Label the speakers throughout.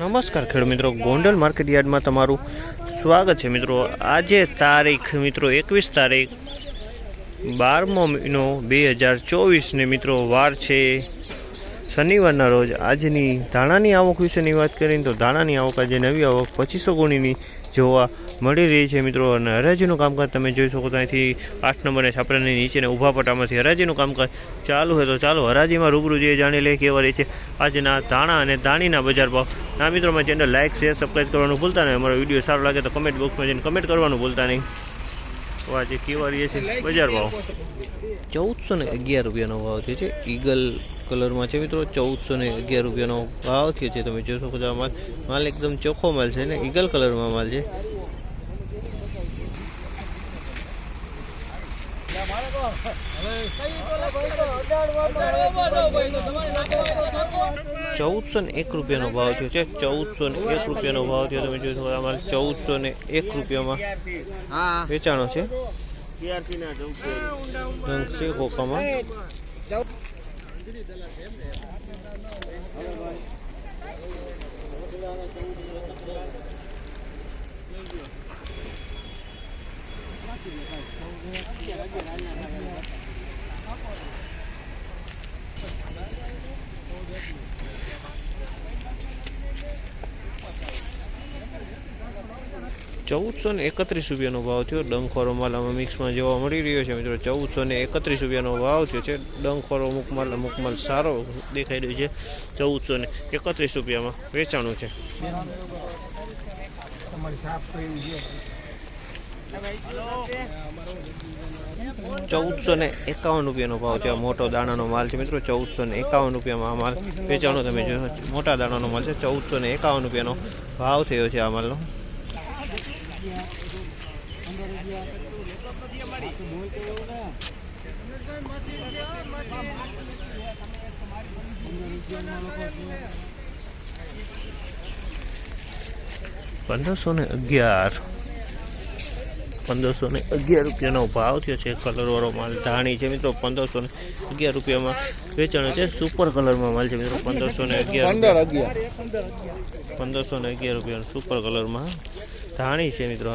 Speaker 1: નમસ્કાર ખેડૂત મિત્રો. ગોંડલ માર્કેટ યાર્ડમાં તમારું સ્વાગત છે મિત્રો. આજે તારીખ મિત્રો એકવીસ તારીખ બારમો મહિનો બે હજાર ચોવીસને મિત્રો વાર છે શનિવારના રોજ આજની ધાણાની આવક વિશેની વાત કરીએ તો ધાણાની આવક આજે નવી આવક પચીસો ગુણીની જોવા મળી રહી છે મિત્રો. અને હરાજીનું કામકાજ તમે જોઈ શકો તો અહીંથી આઠ નંબરની છાપરાની નીચેને ઊભા પટામાંથી હરાજીનું કામકાજ ચાલુ હોય તો ચાલો હરાજીમાં રૂબરૂ જઈએ, જાણી લે કેવા રહી છે આજના ધાણા અને ધાણીના બજાર ભાવ. ના મિત્રો મારી ચેનલ લાઇક શેર સબસ્ક્રાઈબ કરવાનું ભૂલતા નહીં. અમારો વીડિયો સારો લાગે તો કમેન્ટ બોક્સમાં જઈને કમેન્ટ કરવાનું ભૂલતા નહીં. તો આજે કેવા રહીએ છે. બજાર ભાવ. ચૌદસો ને અગિયાર રૂપિયાનો ભાવ થયો છે ઈગલ કલરમાં છે મિત્રો. ચૌદસો ને અગિયાર રૂપિયાનો ભાવ થયો છે. તમે શકો આ માલ માલ એકદમ ચોખ્ખો માલ છે ને ઈગલ કલરમાં માલ છે. ચૌદસો ને એક રૂપિયાનો ભાવ થયો છે. ચૌદસો ને એક રૂપિયાનો ભાવ થયો. તમે જોઈ શકો અમારે ચૌદસો ને એક રૂપિયામાં વેચાણો છે. કોકામાં ચૌદસો ને એકત્રીસ રૂપિયાનો ભાવ થયો. ડંખોરો માલ આમાં મિક્સમાં જોવા મળી રહ્યો છે મિત્રો. ચૌદસો ને એકત્રીસ રૂપિયાનો ભાવ થયો છે. ડંખોરો અમુક માલ અમુક માલ સારો દેખાઈ રહ્યો છે. ચૌદસો ને એકત્રીસ રૂપિયામાં વેચાણું છે. ચૌદસો ને એકાવન રૂપિયાનો ભાવ છે. મોટો દાણાનો માલ છે મિત્રો. ચૌદસો ને એકાવન રૂપિયામાં આ માલ વેચાણો તમે જોયો મોટા દાણાનો માલ છે. ચૌદસો ને એકાવન રૂપિયાનો ભાવ થયો છે આ માલનો. પંદરસો ને અગિયાર પંદરસો ને અગિયાર રૂપિયાનો ભાવ થયો છે કલરવાળો માલ ધાણી છે મિત્રો પંદરસો ને અગિયાર રૂપિયામાં વેચાણો છે સુપર કલરમાં માલ છે મિત્રો પંદરસો ને અગિયાર પંદરસો ને અગિયાર રૂપિયાનો સુપર કલરમાં ધાણી છે મિત્રો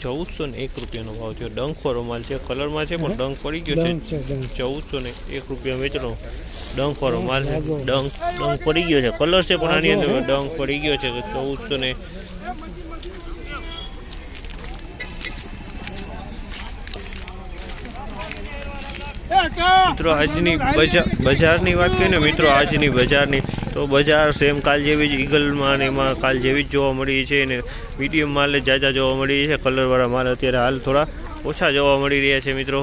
Speaker 1: ચૌદસો ને એક રૂપિયાનો ભાવ છે ડંખો માલ છે કલરમાં છે પણ ડંખ પડી ગયો છે. ચૌદસો ને એક રૂપિયા વેચનો ડંખો રૂમાલ માલ છે ડંખ ડંખ પડી ગયો છે. કલર છે પણ આની અંદર ડંખ પડી ગયો છે. ચૌદસો ને મિત્રો આજની બજાર બજારની વાત કરીએ ને મિત્રો આજની બજારની તો બજાર સેમ કાલ જેવી જ ઈગલમાં ને એમાં કાલ જેવી જ જોવા મળી છે ને મીડિયમ માલ જાજા જોવા મળી છે કલરવાળા માલ અત્યારે હાલ થોડા ઓછા જોવા મળી રહ્યા છે મિત્રો.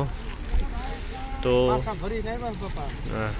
Speaker 1: તો હા.